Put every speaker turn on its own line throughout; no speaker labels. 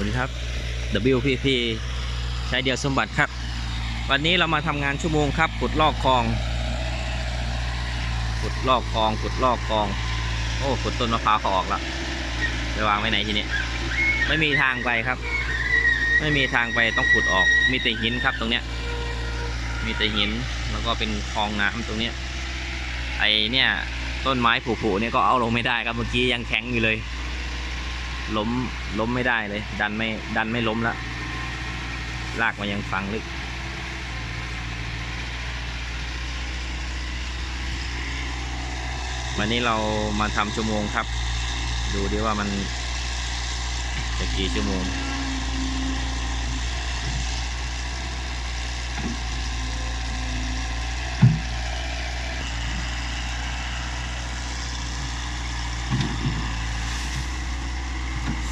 วัสดีครับ WPP ชายเดียวสมบัติครับ วันนี้เรามาทำงานชั่วโมงครับขุดลอกคลองขุดลอกคลองขุดลอกคลอง โอ้ขุดต้นมะพร้าวเขาออกละไปวางไว้ไหนทีนี้ไม่มีทางไปครับ ไม่มีทางไปต้องขุดออก มีแต่หินครับตรงเนี้ย มีแต่หินแล้วก็เป็นคลองน้ำตรงเนี้ยไอเนี่ยต้นไม้ผุๆเนี่ยก็เอาลงไม่ได้ครับเมื่อกี้ยังแข็งอยู่เลย ล้มล้มไม่ได้เลย ดันไม่ดันไม่ล้มละลากมายังฟังลึก วันนี้เรามาทำชั่วโมงครับ ดูดิว่ามันจะกี่ชั่วโมง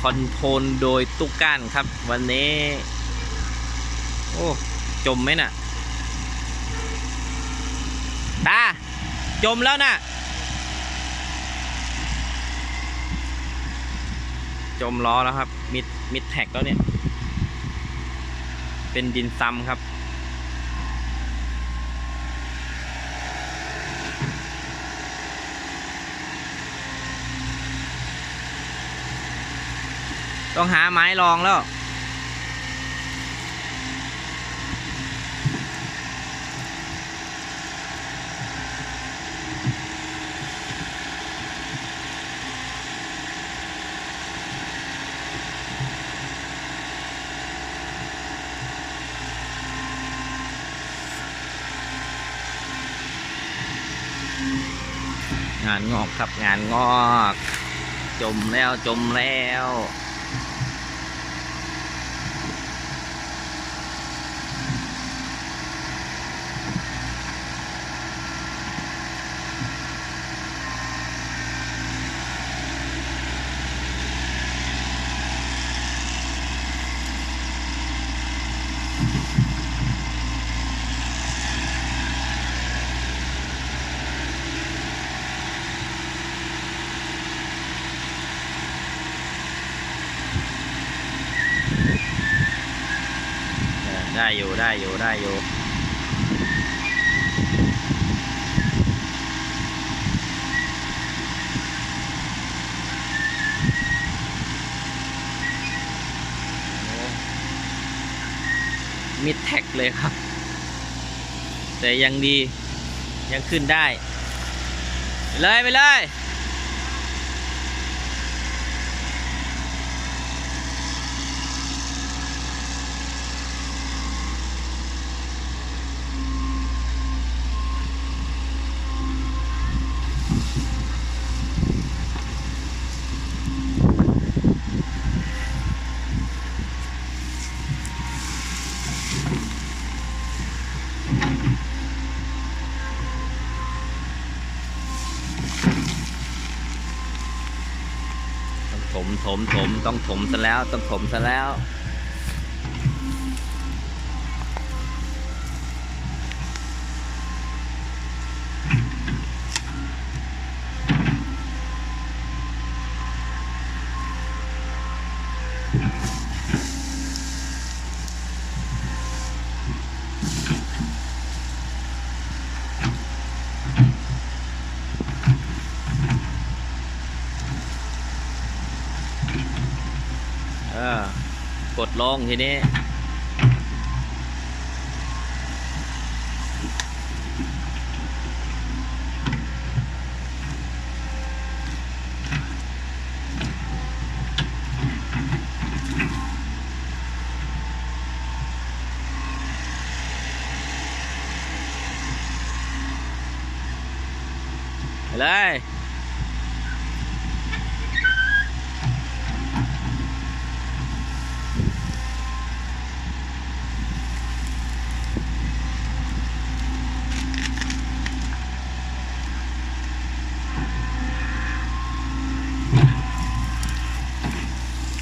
คอนโทรลโดยตุ๊กก้านครับ วันนี้ โอ้ จมไหมน่ะ ตา จมแล้วน่ะ จมล้อแล้วครับ มิดมิดแท็กแล้วเนี่ย เป็นดินซ้ำครับ ต้องหาไม้รองแล้ว งานงอกครับงานงอก จมแล้วจมแล้ว ได้อยู่ได้อยู่ได้อยู่มิดแท็กเลยครับ แต่ยังดียังขึ้นได้ ไปเลย ไปเลย มถมถมต้องถมซะแล้วต้องถมซะแล้ว เออ กดลงทีนี้ไปเลย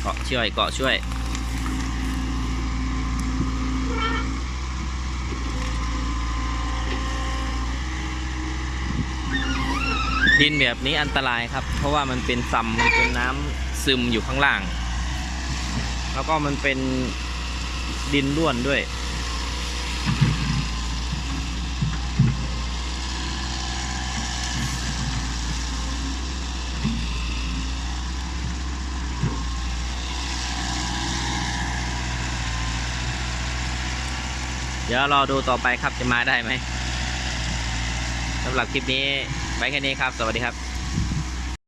เกาะ ช่วยเกาะช่วย ดินแบบนี้อันตรายครับ เพราะว่ามันเป็นซัมมันเป็นน้ำซึมอยู่ข้างล่าง แล้วก็มันเป็นดินร่วนด้วย เดี๋ยวรอดูต่อไปครับจะมาได้ไหมสำหรับคลิปนี้ไว้แค่นี้ครับ สวัสดีครับ